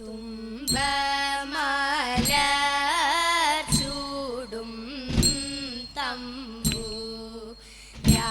തുമ്പമലൂടും തമ്പൂ. യാ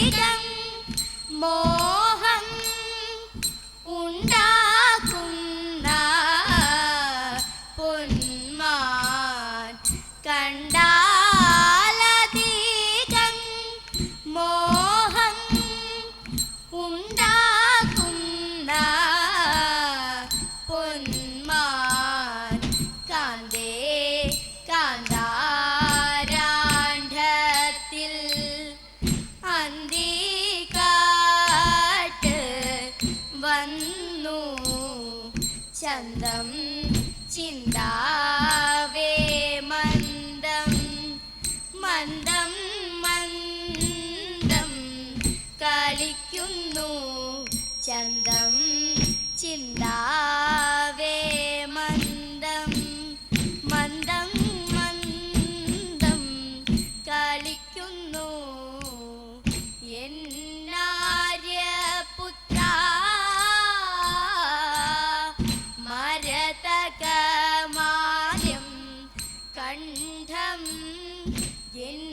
വിധം മോഹം ഉണ്ടാക്കുന്ന പൊന്മാൻ കണ്ടാലധികം മോഹം ഉണ്ടാ ฉัน单 கண்டம் என்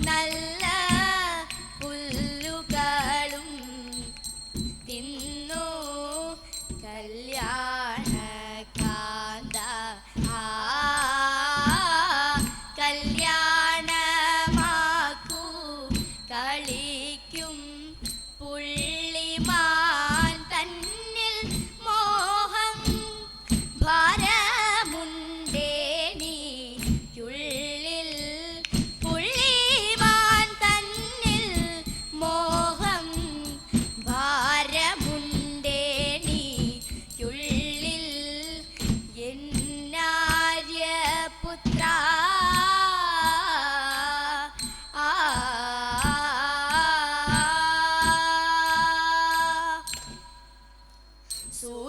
നല്ല പുല്ലുകളും ആ കല്യാണമാക്കൂ. കളിക്കും പുള്ള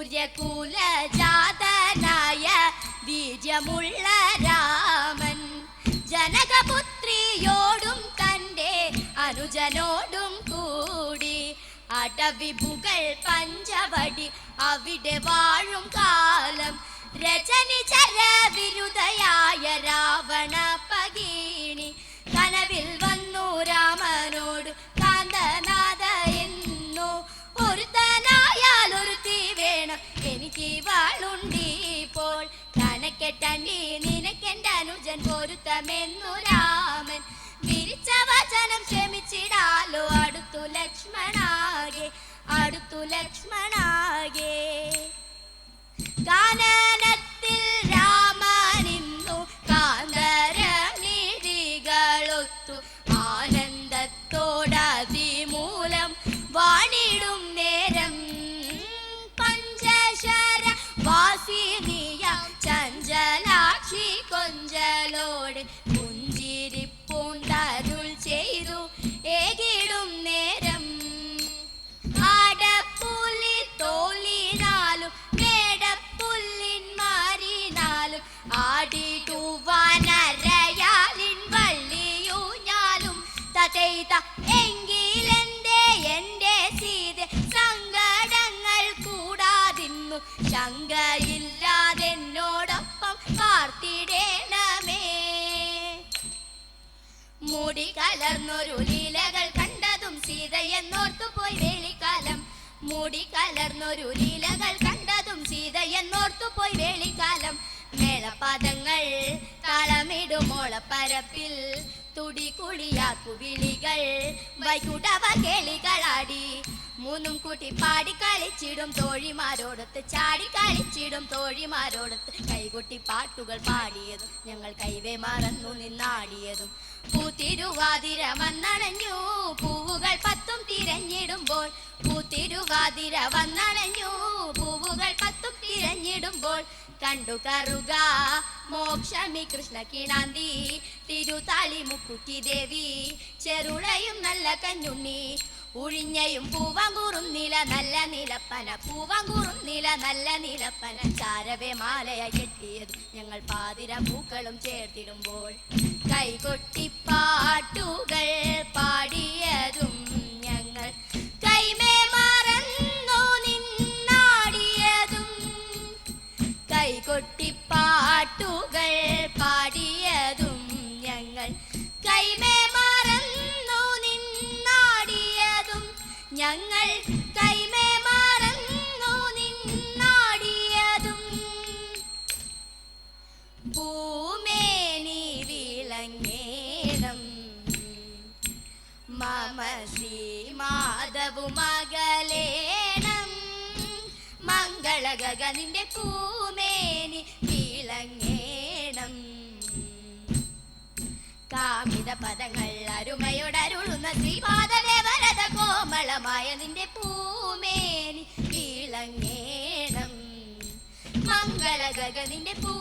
സൂര്യകുല ജാതനായ വീര്യമുള്ള രാമൻ. ജനകപുത്രിയോടും തന്റെ അനുജനോടും കൂടി അടവിപുകൾ പഞ്ചവടി അവിടെ വാഴും കാലം. രജനിചര ചരവിരുദയായ രാവണ അനുജൻ പൊരുത്തമെന്നു രാമൻ. വിരിച്ച വചനം ക്ഷമിച്ചിടാലോ അടുത്തു ലക്ഷ്മണാകെ അടുത്തു ലക്ഷ്മണാകെ. കാനനത്തിൽ മുടി കലർന്നൊരു ലീലകൾ കണ്ടതും സീതയെന്നോർത്തു പോയി വേളിക്കാലം. മൂടി കലർന്നൊരു ലീലകൾ കണ്ടതും സീതയെന്നോർത്തു പോയി വേളിക്കാലം. മേളപാദങ്ങൾ താളമിടുമോളപ്പരപ്പിൽ തുടി കുളിയാക്കു വിളികൾ വൈകുടവ കേളികളാടി. മൂന്നും കൂട്ടി പാടി കളിച്ചിടും തോഴിമാരോടൊത്ത് ചാടി കളിച്ചിടും തോഴിമാരോടൊത്ത്. കൈകൊട്ടി പാട്ടുകൾ പാടിയതും ഞങ്ങൾ കൈവേ മറന്നു നിന്നാടിയതും. പൂത്തിരുവാതിര വന്നണഞ്ഞു പൂവുകൾ പത്തും തിരഞ്ഞിടുമ്പോൾ. പൂത്തിരുവാതിര വന്നണഞ്ഞു പൂവുകൾ പത്തും തിരഞ്ഞിടുമ്പോൾ. കണ്ടു കറുക മോക്ഷമി കൃഷ്ണ കിണാന്തി. തിരുതാളി മുക്കുറ്റി ദേവി ചെറുളയും നല്ല കഞ്ഞുണ്ണി. ഉഴിഞ്ഞയും പൂവാങ്കൂറും നില നല്ല നിലപ്പന പൂവാങ്കൂറും നില നല്ല നിലപ്പന. ചാരവേ മാലയായി കെട്ടിയത് ഞങ്ങൾ പാതിര പൂക്കളും ചേർത്തിടുമ്പോൾ കൈകൊട്ടി ഞങ്ങൾ കൈമേ മറന്നു നിന്നാടിയതും. ഭൂമേനി വിളങ്ങേണം മമ ശ്രീ മാധവു മകളേണം. നിന്റെ പൂമേനി ശ്രീപാദദേവരത കോമളമായ നിന്റെ പൂമേനി വിളങ്ങേണം മംഗളഗക നിന്റെ പൂ